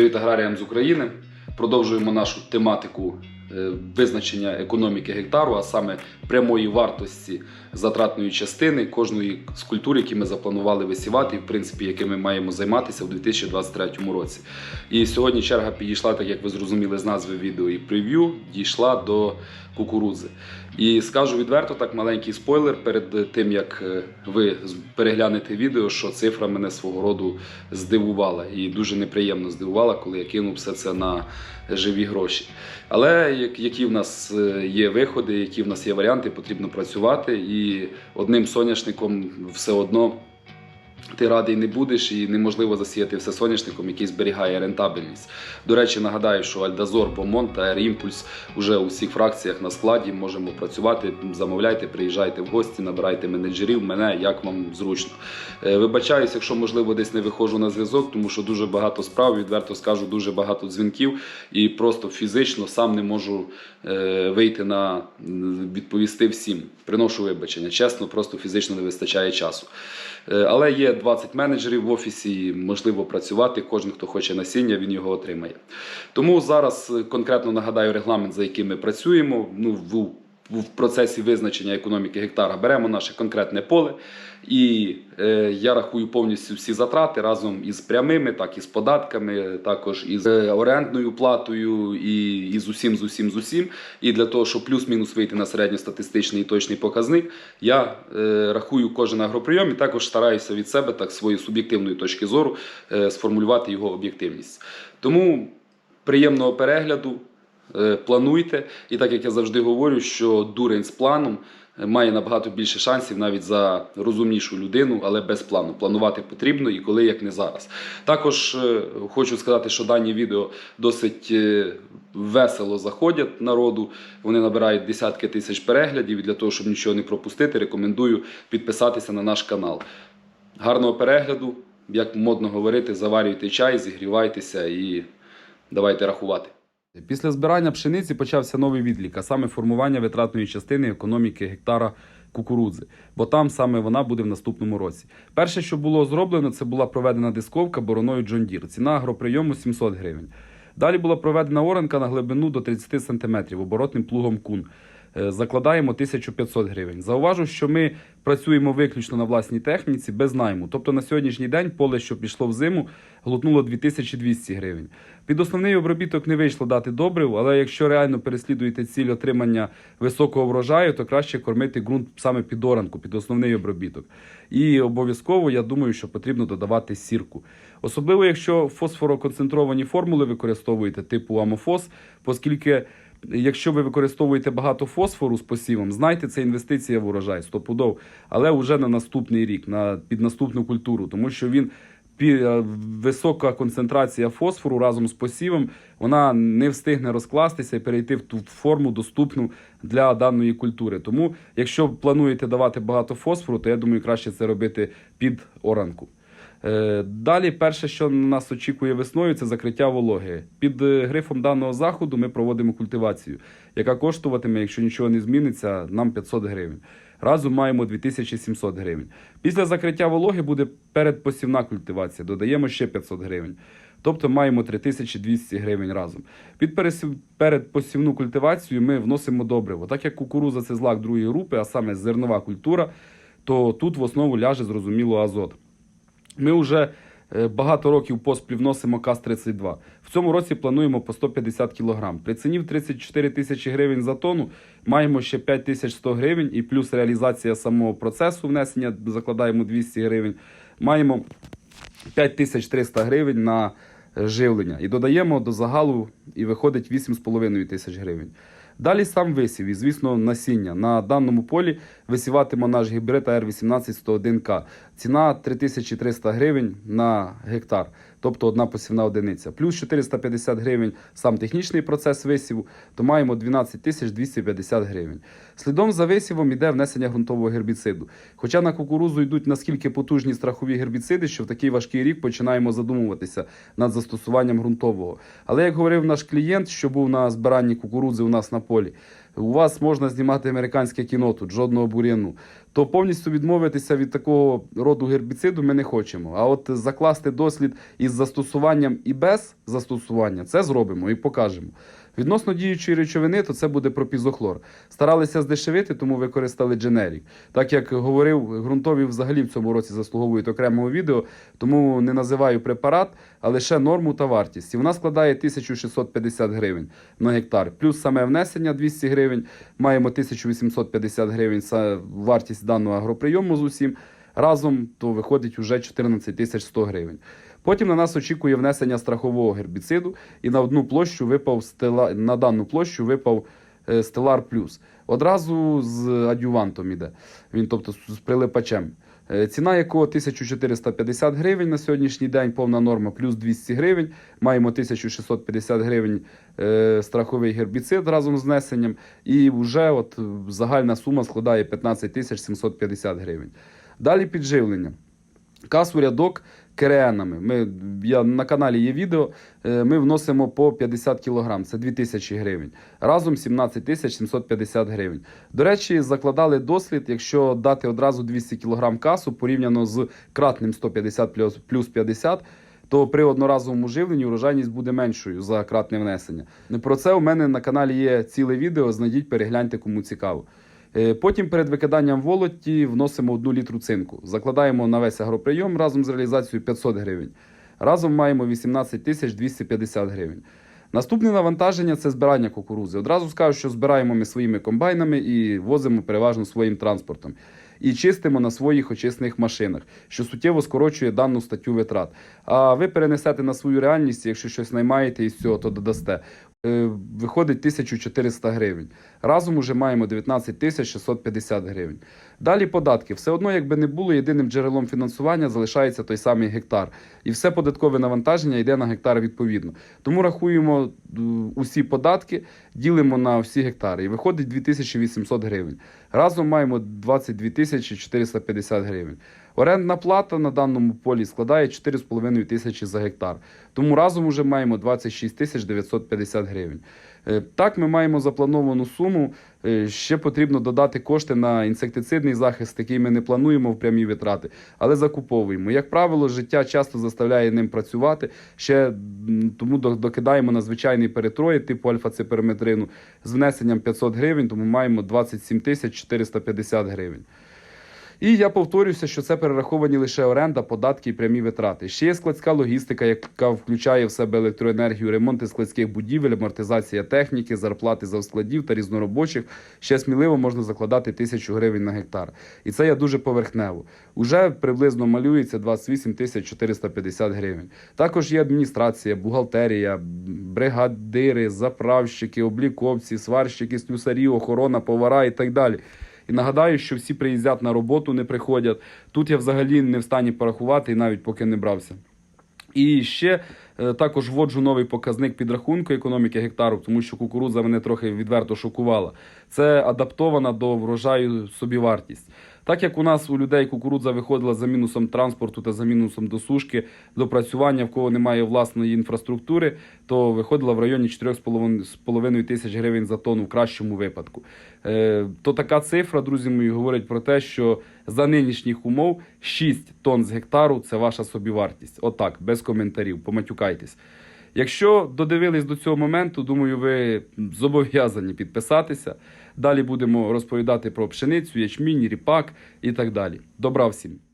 Привіт аграріям з України. Продовжуємо нашу тематику е, визначення економіки гектару, а саме прямої вартості затратної частини кожної з культур, які ми запланували висівати, і в принципі, якими маємо займатися у 2023 році. І сьогодні черга підійшла, так як ви зрозуміли з назви відео і прев'ю, дійшла до кукурудзи. І скажу відверто, так маленький спойлер перед тим як е, ви переглянете відео, що цифра мене свого роду здивувала і дуже неприємно здивувала, коли я кинув все це на живі гроші. Але які в нас е, є виходи, які в нас є варіанти, потрібно працювати, і одним соняшником все одно. Ти радий не будеш і неможливо засіяти все соняшником, який зберігає рентабельність. До речі, нагадаю, що Альдазор, Бомон та Аерімпульс вже у всіх фракціях на складі можемо працювати. Замовляйте, приїжджайте в гості, набирайте менеджерів, мене як вам зручно. Е, Вибачаюсь, якщо можливо десь не виходжу на зв'язок, тому що дуже багато справ, відверто скажу, дуже багато дзвінків, і просто фізично сам не можу е, вийти на відповісти всім. Приношу вибачення. Чесно, просто фізично не вистачає часу. Е, Але є 20 менеджерів в офісі, і можливо працювати. Кожен, хто хоче насіння, він його отримає. Тому зараз е, конкретно нагадаю регламент, за яким ми працюємо. Ну, в, в процесі визначення економіки гектара беремо наше конкретне поле. І е, я рахую повністю всі затрати разом із прямими, так і з податками, також із е, орендною платою, і, і з усім, з усім, з усім. І для того, щоб плюс-мінус вийти на середньостатистичний і точний показник, я е, рахую кожен агроприйом і також стараюся від себе, так своєї суб'єктивної точки зору, е, сформулювати його об'єктивність. Тому приємного перегляду. Е, Плануйте, і так як я завжди говорю, що дурень з планом е, має набагато більше шансів навіть за розумнішу людину, але без плану. Планувати потрібно і коли, як не зараз. Також е, хочу сказати, що дані відео досить весело заходять народу. Вони набирають десятки тисяч переглядів. І для того, щоб нічого не пропустити, рекомендую підписатися на наш канал. Гарного перегляду, як модно говорити, заварюйте чай, зігрівайтеся і давайте рахувати. Після збирання пшениці почався новий відлік, а саме формування витратної частини економіки гектара кукурудзи, бо там саме вона буде в наступному році. Перше, що було зроблено, це була проведена дисковка бороною Джон Дір. Ціна агроприйому 700 гривень. Далі була проведена оранка на глибину до 30 см оборотним плугом кун. Е, Закладаємо 1500 гривень. Зауважу, що ми працюємо виключно на власній техніці без найму. Тобто на сьогоднішній день поле, що пішло в зиму, глотнуло 2200 гривень. Під основний обробіток не вийшло дати добрив, але якщо реально переслідуєте ціль отримання високого врожаю, то краще кормити ґрунт саме під оранку, під основний обробіток. І обов'язково я думаю, що потрібно додавати сірку. Особливо, якщо фосфороконцентровані формули використовуєте, типу амофос, оскільки Якщо ви використовуєте багато фосфору з посівом, знайте, це інвестиція в урожай стопудов, але вже на наступний рік, на під наступну культуру, тому що він е, висока концентрація фосфору разом з посівом, вона не встигне розкластися і перейти в ту форму доступну для даної культури. Тому, якщо плануєте давати багато фосфору, то я думаю, краще це робити під оранку. Е, Далі, перше, що нас очікує весною, це закриття вологи. Під е, грифом даного заходу ми проводимо культивацію, яка коштуватиме, якщо нічого не зміниться, нам 500 гривень. Разом маємо 2700 гривень. Після закриття вологи буде передпосівна культивація, додаємо ще 500 гривень. Тобто маємо 3200 гривень разом. Під передпосівну культивацію ми вносимо добриво. Так як кукуруза це злак другої групи, а саме зернова культура, то тут в основу ляже зрозуміло азот. Ми вже е, багато років поспіль вносимо КАЗ-32. В цьому році плануємо по 150 кг. При ціні в 34 тисячі гривень за тонну маємо ще 5100 гривень і плюс реалізація самого процесу внесення закладаємо 200 гривень. Маємо 5300 гривень на е, живлення. І додаємо до загалу і виходить 8,5 тисяч гривень. Далі сам висів і, звісно, насіння. На даному полі висіватиме наш гібрид АР-18 101К. Ціна 3300 гривень на гектар, тобто одна посівна одиниця. Плюс 450 гривень сам технічний процес висіву, то маємо 12 250 гривень. Слідом за висівом іде внесення ґрунтового гербіциду. Хоча на кукурузу йдуть наскільки потужні страхові гербіциди, що в такий важкий рік починаємо задумуватися над застосуванням ґрунтового. Але як говорив наш клієнт, що був на збиранні кукурудзи у нас на полі, у вас можна знімати американське кіно тут, жодного бур'яну. То повністю відмовитися від такого роду гербіциду ми не хочемо. А от закласти дослід із застосуванням і без застосування це зробимо і покажемо. Відносно діючої речовини, то це буде пропізохлор. Старалися здешевити, тому використали дженерік. Так як говорив, ґрунтові взагалі в цьому році заслуговують окремого відео, тому не називаю препарат, а лише норму та вартість. І вона складає 1650 гривень на гектар. Плюс саме внесення 200 гривень. Маємо 1850 гривень за вартість даного агроприйому з усім. Разом то виходить уже 14 тисяч 100 гривень. Потім на нас очікує внесення страхового гербіциду, і на одну площу випав стела на дану площу випав стелар плюс. Одразу з адювантом іде. Він, тобто, з прилипачем. Е, Ціна якого 1450 гривень на сьогоднішній день, повна норма, плюс 200 гривень. Маємо 1650 гривень е, страховий гербіцид разом з внесенням. І вже от е, загальна сума складає 15 тисяч 750 гривень. Далі підживлення. Касу рядок кереанами. Ми, я, на каналі є відео. е, Ми вносимо по 50 кг, це 2000 гривень. Разом 17 тисяч 750 гривень. До речі, закладали дослід, якщо дати одразу 200 кг касу порівняно з кратним 150 плюс, плюс 50, то при одноразовому живленні урожайність буде меншою за кратне внесення. Про це у мене на каналі є ціле відео. Знайдіть, перегляньте, кому цікаво. Е, Потім перед викиданням волоті вносимо 1 літру цинку. Закладаємо на весь агроприйом разом з реалізацією 500 гривень. Разом маємо 18 тисяч 250 гривень. Наступне навантаження це збирання кукурузи. Одразу скажу, що збираємо ми своїми комбайнами і возимо переважно своїм транспортом. І чистимо на своїх очисних машинах, що суттєво скорочує дану статтю витрат. А ви перенесете на свою реальність, якщо щось наймаєте із цього, то додасте. Е, Виходить 1400 гривень. Разом уже маємо 19 тисяч 650 гривень. Далі податки. Все одно, якби не було, єдиним джерелом фінансування залишається той самий гектар. І все податкове навантаження йде на гектар відповідно. Тому рахуємо е, усі податки, ділимо на всі гектари. І виходить 2800 гривень. Разом маємо 22 тисячі 450 гривень. Орендна плата на даному полі складає 4,5 тисячі за гектар. Тому разом уже маємо 26 тисяч 950 гривень. Е, Так, ми маємо заплановану суму. Е, Ще потрібно додати кошти на інсектицидний захист, який ми не плануємо в прямі витрати, але закуповуємо. Як правило, життя часто заставляє ним працювати. Ще тому докидаємо на звичайний перетроїд типу альфа-циперметрину з внесенням 500 гривень, тому маємо 27 тисяч 450 гривень. І я повторюся, що це перераховані лише оренда, податки і прямі витрати. Ще є складська логістика, яка включає в себе електроенергію, ремонти складських будівель, амортизація техніки, зарплати за складів та різноробочих. Ще сміливо можна закладати тисячу гривень на гектар. І це я дуже поверхнево. Уже приблизно малюється 28 тисяч 450 гривень. Також є адміністрація, бухгалтерія, бригадири, заправщики, обліковці, сварщики, слюсарі, охорона, повара і так далі. І нагадаю, що всі приїздять на роботу, не приходять. Тут я взагалі не в стані порахувати і навіть поки не брався. І ще також вводжу новий показник підрахунку економіки гектару, тому що кукурудза мене трохи відверто шокувала. Це адаптована до врожаю собівартість. Так як у нас у людей кукурудза виходила за мінусом транспорту та за мінусом досушки, допрацювання, в кого немає власної інфраструктури, то виходила в районі 4,5 тисяч гривень за тонну в кращому випадку. Е, то така цифра, друзі мої, говорить про те, що за нинішніх умов 6 тонн з гектару це ваша собівартість. Отак, без коментарів, поматюкайтесь. Якщо додивились до цього моменту, думаю, ви зобов'язані підписатися. Далі будемо розповідати про пшеницю, ячмінь, ріпак і так далі. Добра всім!